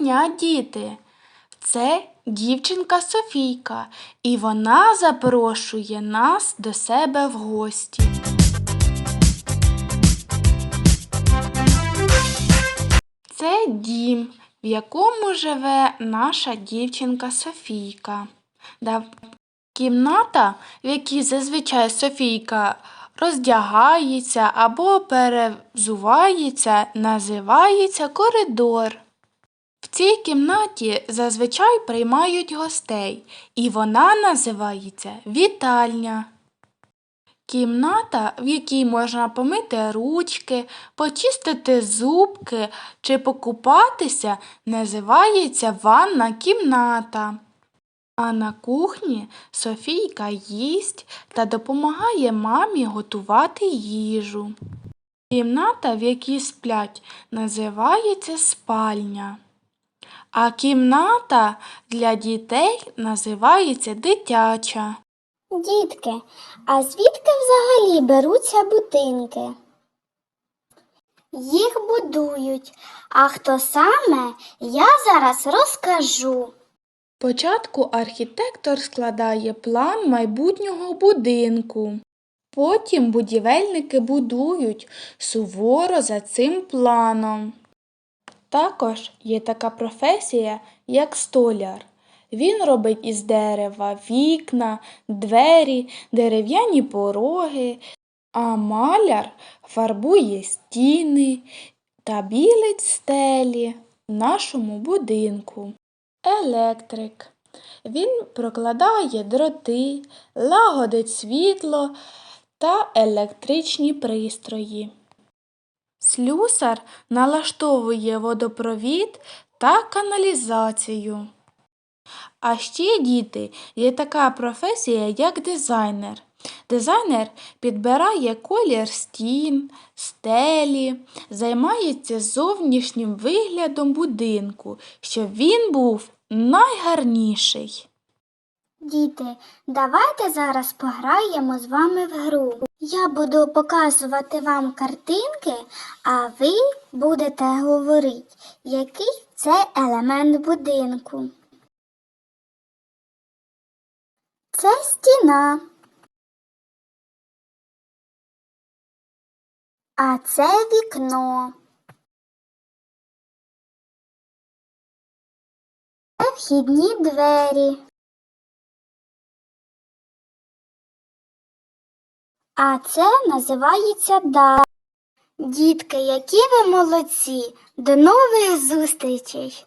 дня, діти! Це дівчинка Софійка, і вона запрошує нас до себе в гості. Це дім, в якому живе наша дівчинка Софійка. Кімната, в якій зазвичай Софійка роздягається або перевзувається, називається коридор. Цій кімнаті зазвичай приймають гостей, і вона називається вітальня. Кімната, в якій можна помити ручки, почистити зубки чи покупатися, називається ванна кімната. А на кухні Софійка їсть та допомагає мамі готувати їжу. Кімната, в якій сплять, називається спальня. А кімната для дітей називається дитяча. Дітки, а звідки взагалі беруться будинки? Їх будують, а хто саме, я зараз розкажу. Спочатку архітектор складає план майбутнього будинку. Потім будівельники будують суворо за цим планом. Також є така професія, як столяр. Він робить із дерева вікна, двері, дерев'яні пороги, а маляр фарбує стіни та білить стелі в нашому будинку. Електрик. Він прокладає дроти, лагодить світло та електричні пристрої. Слюсар налаштовує водопровід та каналізацію. А ще, діти, є така професія, як дизайнер. Дизайнер підбирає колір стін, стелі, займається зовнішнім виглядом будинку, щоб він був найгарніший. Діти, давайте зараз пограємо з вами в гру. Я буду показувати вам картинки, а ви будете говорити, який це елемент будинку. Це стіна. А це вікно. Це вхідні двері. А це називається дар. Дітки, які ви молодці! До нових зустрічей!